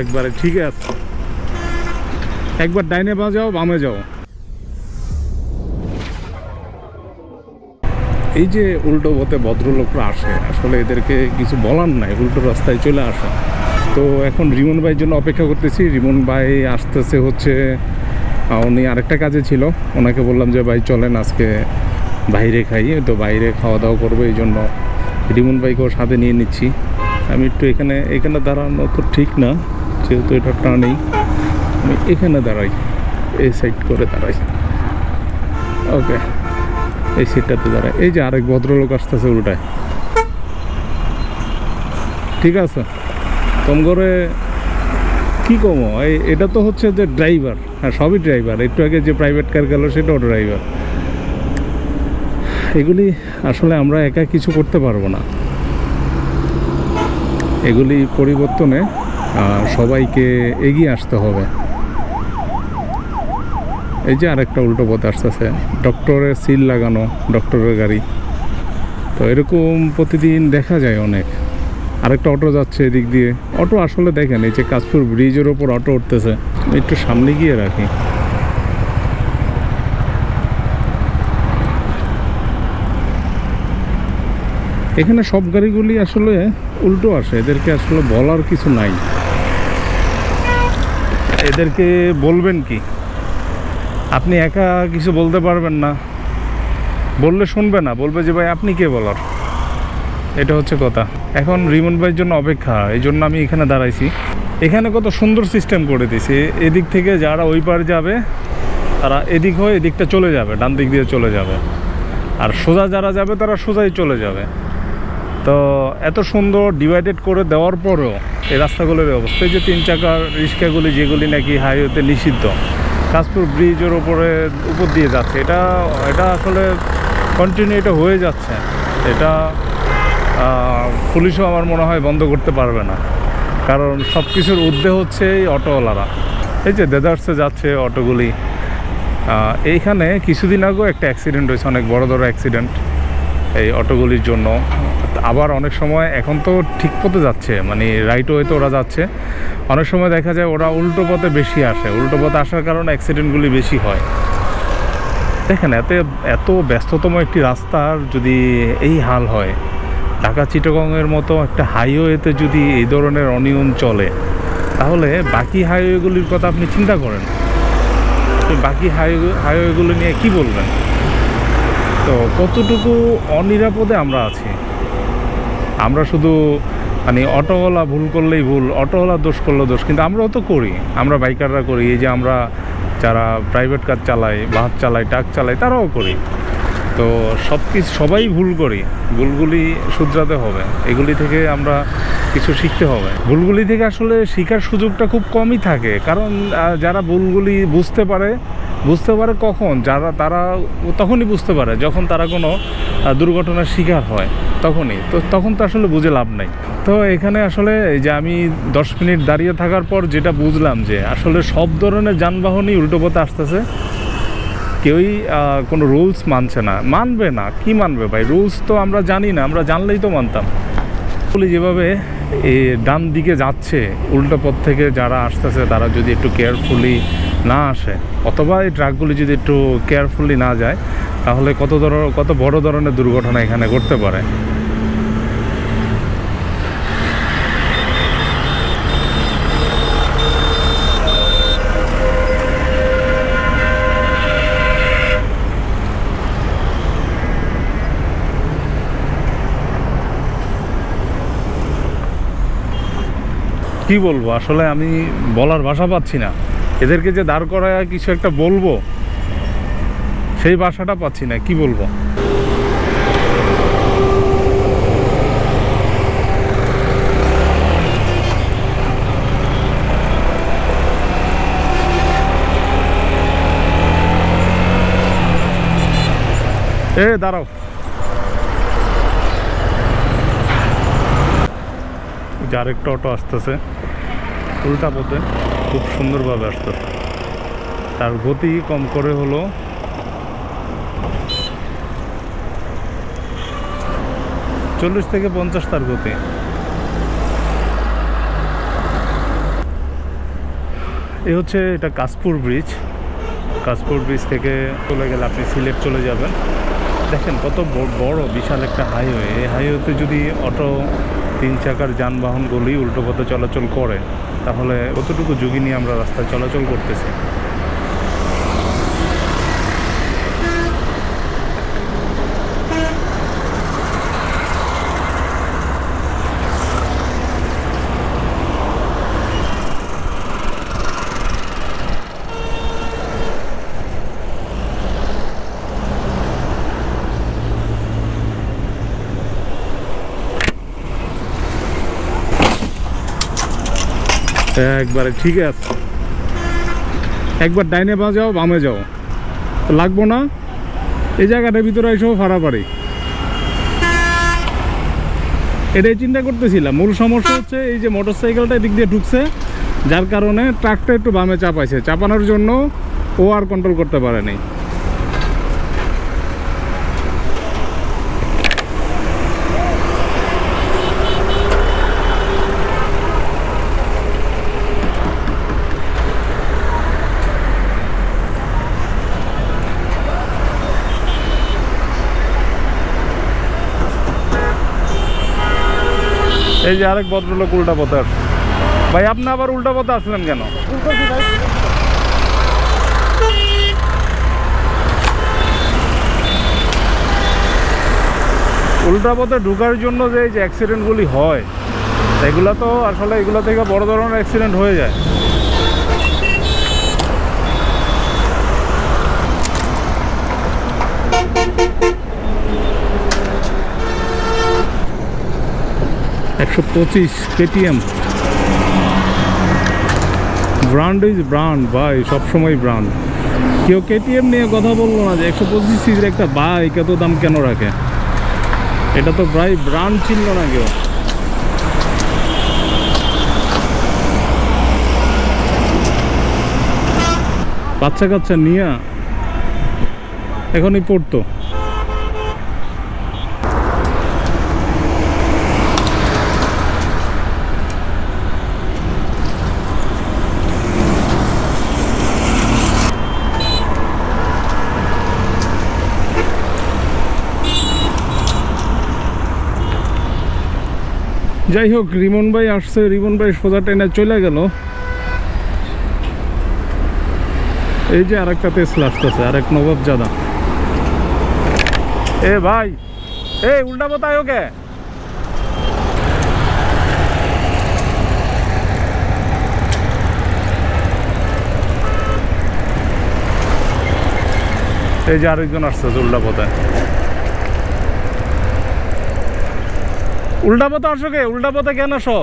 একবারে, ঠিক আছে। একবার ডাইনে বাজাও বামে যাও। এই যে উল্টো পথে ভদ্রলোকরা আসে, আসলে এদেরকে কিছু বলার নাই, উল্টো রাস্তায় চলে আসে। তো এখন রিমন ভাইয়ের জন্য অপেক্ষা করতেছি। রিমন ভাই আসতেছে হচ্ছে উনি আরেকটা কাজে ছিল। ওনাকে বললাম যে, ভাই, চলেন আজকে বাইরে খাই। তো বাইরে খাওয়া দাওয়া করব, এই জন্য রিমন ভাইকেও সাথে নিয়ে নিচ্ছি। আমি একটু এখানে এখানে দাঁড়ানো তো ঠিক না, যেহেতু এটা টার্নিং আমি এখানে দাঁড়াই, এই সাইড করে দাঁড়াই। ওকে এই সিটটাতে দাঁড়াই। এই যে আরেক ভদ্রলোক আসতেছে উল্টায়। ঠিক আছে? করে কি কমো? এই, এটা তো হচ্ছে যে ড্রাইভার হ্যাঁ সবই ড্রাইভার একটু আগে যে প্রাইভেট কার গেল, সেটাও ড্রাইভার এগুলি আসলে আমরা একা কিছু করতে পারব না। এগুলি পরিবর্তনে সবাইকে এগিয়ে আসতে হবে। এই যে আরেকটা উল্টো পথ আসতেছে, ডক্টরের সিল লাগানো, ডক্টরের গাড়ি। তো এরকম প্রতিদিন দেখা যায় অনেক। আরেকটা অটো যাচ্ছে এদিক দিয়ে। অটো আসলে দেখেন, এই যে কাশপুর ব্রিজের ওপর অটো উঠতেছে, একটু সামনে গিয়ে রাখি। এখানে সব গাড়িগুলি আসলে উল্টো আসে, এদেরকে আসলে বলার কিছু নাই। এদেরকে বলবেন কি? আপনি একা কিছু বলতে পারবেন না। বললে শুনবে না, বলবে যে ভাই, আপনি কে বলার? এটা হচ্ছে কথা। এখন রিমন ভাইয়ের জন্য অপেক্ষা, এই জন্য আমি এখানে দাঁড়াইছি। এখানে কত সুন্দর সিস্টেম করে দিয়েছি। এদিক থেকে যারা ওই পার যাবে, তারা এদিক হয়ে এদিকটা চলে যাবে, ডান দিক দিয়ে চলে যাবে। আর সোজা যারা যাবে, তারা সোজাই চলে যাবে। তো এত সুন্দর ডিভাইডেড করে দেওয়ার পরেও এই রাস্তাগুলোর অবস্থা যে তিন চাকার রিক্সাগুলি যেগুলি নাকি হাইওয়েতে নিষিদ্ধ, কাশপুর ব্রিজের ওপরে উপর দিয়ে যাচ্ছে, এটা এটা আসলে কন্টিনিউ এটা হয়ে যাচ্ছে, এটা পুলিশও আমার মনে হয় বন্ধ করতে পারবে না, কারণ সব কিছুর ঊর্ধ্বে হচ্ছে এই অটোওয়ালারা, এই যে দেদার্সে যাচ্ছে অটোগুলি এইখানে কিছুদিন আগেও একটা অ্যাক্সিডেন্ট হয়েছে, অনেক বড় বড় অ্যাক্সিডেন্ট এই অটোগুলির জন্য। আবার অনেক সময় এখন তো ঠিক পথে যাচ্ছে মানে রাইট ওয়েতে ওরা যাচ্ছে। অনেক সময় দেখা যায় ওরা উল্টো পথে বেশি আসে, উল্টো পথে আসার কারণে অ্যাক্সিডেন্টগুলি বেশি হয়। দেখেন, এত এত ব্যস্ততম একটি রাস্তার যদি এই হাল হয় ঢাকা চিটাগংয়ের মতো একটা হাইওয়েতে যদি এই ধরনের অনিয়ম চলে, তাহলে বাকি হাইওয়েগুলির কথা আপনি চিন্তা করেন। বাকি হাইওয়ে হাইওয়েগুলো নিয়ে কি বলবেন? তো কতটুকু অনিরাপদে আমরা আছি? আমরা শুধু মানে অটোওয়ালা ভুল করলেই ভুল, অটোওয়ালা দোষ করলেও দোষ, কিন্তু আমরাও তো করি। আমরা বাইকাররা করি, এই যে আমরা যারা প্রাইভেট কার চালাই, বাস চালাই ট্রাক চালাই, তারাও করি। তো সব কিছু সবাই ভুল করি। ভুলগুলি শুধরাতে হবে। এগুলি থেকে আমরা কিছু শিখতে হবে। ভুলগুলি থেকে আসলে শেখার সুযোগটা খুব কমই থাকে। কারণ যারা ভুলগুলি বুঝতে পারে বুঝতে পারে কখন, যারা, তারা তখনই বুঝতে পারে, যখন তারা কোনো দুর্ঘটনার শিকার হয়, তখনই। তো তখন তো আসলে বুঝে লাভ নাই। তো এখানে আসলে যে আমি দশ মিনিট দাঁড়িয়ে থাকার পর যেটা বুঝলাম যে আসলে সব ধরনের যানবাহনই উল্টো পথে আসতেছে, কেউই কোনো রুলস মানছে না। মানবে না, কি মানবে ভাই? রুলস তো আমরা জানি না, আমরা জানলেই তো মানতাম। বলি যেভাবে ডান দিকে যাচ্ছে, উল্টো পথ থেকে যারা আসতেছে, তারা যদি একটু কেয়ারফুলি না আসে। অথবা এই ট্রাকগুলি যদি একটু কেয়ারফুলি না যায়, তাহলে কত ধরনের কত বড় ধরনের দুর্ঘটনা এখানে ঘটতে পারে? কি বলব? আসলে আমি বলার ভাষা পাচ্ছি না। এদেরকে যে দাঁড় করায় কিছু একটা বলব, সেই ভাষাটা পাচ্ছি না, কি বলব? এ, দাঁড়াও। যে আরেকটা অটো আসতেছে, উল্টা পথে। খুব সুন্দরভাবে আসতেছে। তার গতি কম করে হলো। চল্লিশ থেকে পঞ্চাশ তার গতি। এই হচ্ছে এটা কাশপুর ব্রিজ। কাশপুর ব্রিজ থেকে চলে গেলে আপনি সিলেট চলে যাবেন। দেখেন কত বড়, বিশাল একটা হাইওয়ে। এই হাইওয়েতে যদি অটো তিন চাকার যানবাহনগুলি উল্টোপথে চলাচল করে তাহলে অতটুকু ঝুঁকি নিয়ে আমরা রাস্তায় চলাচল করতেছি। একবারে, ঠিক আছে। একবার ডাইনে পা যাও, বামে যাও। লাগবো না। এই জায়গাটার ভিতরে এসেও ফাড়াফাড়ি। এটাই চিন্তা করতেছিলাম। মূল সমস্যা হচ্ছে এই যে মোটর সাইকেলটা এদিক দিয়ে ঢুকছে, যার কারণে ট্রাকটা একটু বামে চাপাইছে। চাপানোর জন্য ও আর কন্ট্রোল করতে পারেনি। এই যে আরেক ভদ্রলোক উল্টা পথে আসছে। ভাই, আপনি আবার উল্টা পথে আসলেন কেন? উল্টা পথে ঢুকার জন্য যে এই যে অ্যাক্সিডেন্টগুলি হয়, এগুলো তো আসলে এগুলো থেকে বড় ধরনের অ্যাক্সিডেন্ট হয়ে যায়। একশো পঁচিশ কেটিএম ব্র্যান্ড ইজ ব্র্যান্ড, ভাই, সবসময় ব্র্যান্ড। কেউ কেটিএম নিয়ে কথা বলল না যে একশো পঁচিশ সিজির একটা বাইক এত দাম কেন রাখে? এটা তো প্রায় ব্র্যান্ড ছিল না কেউ। বাচ্চা কাচ্চা নিয়ে এখনই পড়তো। যাই হোক, রিমন ভাই আসছে, রিমন ভাই সোজা ট্রেনে চলে গেল। এই যে আরেকটা তেসলা আসতেছে, আরেক নবাব জাদা। এ ভাই, এ উল্টা পথায় ওকে এই যে আরেকজন আসতেছে উল্টা পথায় উল্টা পথে আসো কে? উল্টা পথে কেন আসো?